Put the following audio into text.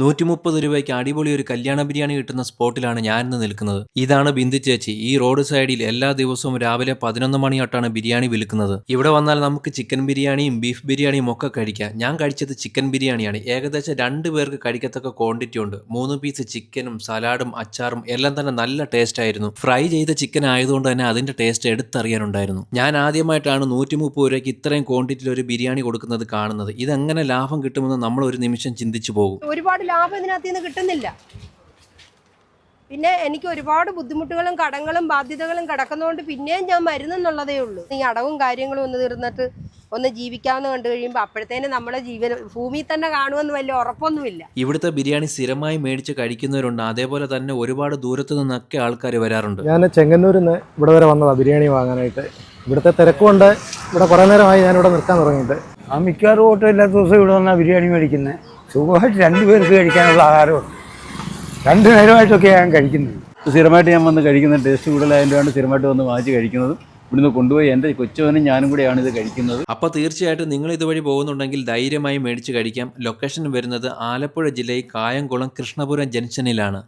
നൂറ്റി മുപ്പത് രൂപയ്ക്ക് അടിപൊളി ഒരു കല്യാണ ബിരിയാണി കിട്ടുന്ന സ്പോട്ടിലാണ് ഞാൻ ഇന്ന് നിൽക്കുന്നത്. ഇതാണ് ബിന്ദു ചേച്ചി. ഈ റോഡ് സൈഡിൽ എല്ലാ ദിവസവും രാവിലെ പതിനൊന്ന് മണി തൊട്ടാണ് ബിരിയാണി വിൽക്കുന്നത്. ഇവിടെ വന്നാൽ നമുക്ക് ചിക്കൻ ബിരിയാണിയും ബീഫ് ബിരിയാണിയും ഒക്കെ കഴിക്കാം. ഞാൻ കഴിച്ചത് ചിക്കൻ ബിരിയാണിയാണ്. ഏകദേശം രണ്ട് പേർക്ക് കഴിക്കത്തക്ക ക്വാണ്ടിറ്റി ഉണ്ട്. മൂന്ന് പീസ് ചിക്കനും സലാഡും അച്ചാറും എല്ലാം തന്നെ നല്ല ടേസ്റ്റ് ആയിരുന്നു. ഫ്രൈ ചെയ്ത ചിക്കൻ ആയതുകൊണ്ട് തന്നെ അതിന്റെ ടേസ്റ്റ് എടുത്തറിയാനുണ്ടായിരുന്നു. ഞാൻ ആദ്യമായിട്ടാണ് നൂറ്റി മുപ്പത് രൂപയ്ക്ക് ഇത്രയും ക്വാണ്ടിറ്റിയിൽ ഒരു ബിരിയാണി കൊടുക്കുന്നത് കാണുന്നത്. ഇതെങ്ങനെ ലാഭം കിട്ടുമെന്ന് നമ്മൾ ഒരു നിമിഷം ചിന്തിച്ചു പോകും. ഒരുപാട് ലാഭം ഇതിനകത്ത് നിന്ന് കിട്ടുന്നില്ല. പിന്നെ എനിക്ക് ഒരുപാട് ബുദ്ധിമുട്ടുകളും കടങ്ങളും ബാധ്യതകളും കിടക്കുന്നതുകൊണ്ട് പിന്നെയും ഞാൻ മരുന്നെന്നുള്ളതേ ഉള്ളൂ. ഈ അടവും കാര്യങ്ങളും ഒന്ന് തീർന്നിട്ട് ഒന്ന് ജീവിക്കാമെന്ന് കണ്ടു കഴിയുമ്പോൾ അപ്പോഴത്തേനും നമ്മളെ ജീവൻ ഭൂമിയിൽ തന്നെ കാണുമെന്ന് വലിയ ഉറപ്പൊന്നുമില്ല. ഇവിടുത്തെ ബിരിയാണി സ്ഥിരമായി മേടിച്ച് കഴിക്കുന്നവരുണ്ട്. അതേപോലെ തന്നെ ഒരുപാട് ദൂരത്തു നിന്നൊക്കെ ആൾക്കാർ വരാറുണ്ട്. ഞാൻ ചെങ്ങന്നൂരിൽ നിന്ന് ഇവിടെ വരെ വന്നതാണ് ബിരിയാണി വാങ്ങാനായിട്ട്. ഇവിടുത്തെ തിരക്കുകൊണ്ട് ഇവിടെ കുറേ നേരമായി ഞാൻ ഇവിടെ നിൽക്കാൻ തുടങ്ങിയിട്ട്. ആ മിക്കവാറും ഓട്ടോ എല്ലാ ദിവസവും ഇവിടെ വന്നാൽ ബിരിയാണി മേടിക്കുന്നത് സുഖമായിട്ട് രണ്ട് പേർക്ക് കഴിക്കാനുള്ള ആഹാരമാണ് രണ്ട് നേരമായിട്ടൊക്കെ ഞാൻ കഴിക്കുന്നത് സ്ഥിരമായിട്ട് ഞാൻ വന്ന് കഴിക്കുന്ന ടേസ്റ്റ് കൂടുതലായതുകൊണ്ടാണ് സ്ഥിരമായിട്ട് വന്ന് വാങ്ങിച്ച് കഴിക്കുന്നതും. ഇവിടുന്ന് കൊണ്ടുപോയി എന്റെ കൊച്ചുവനും ഞാനും കൂടെയാണ് ഇത് കഴിക്കുന്നത്. അപ്പോൾ തീർച്ചയായിട്ടും നിങ്ങൾ ഇതുവഴി പോകുന്നുണ്ടെങ്കിൽ ധൈര്യമായി മേടിച്ച് കഴിക്കാം. ലൊക്കേഷൻ വരുന്നത് ആലപ്പുഴ ജില്ലയിൽ കായംകുളം കൃഷ്ണപുരം ജംഗ്ഷനിലാണ്.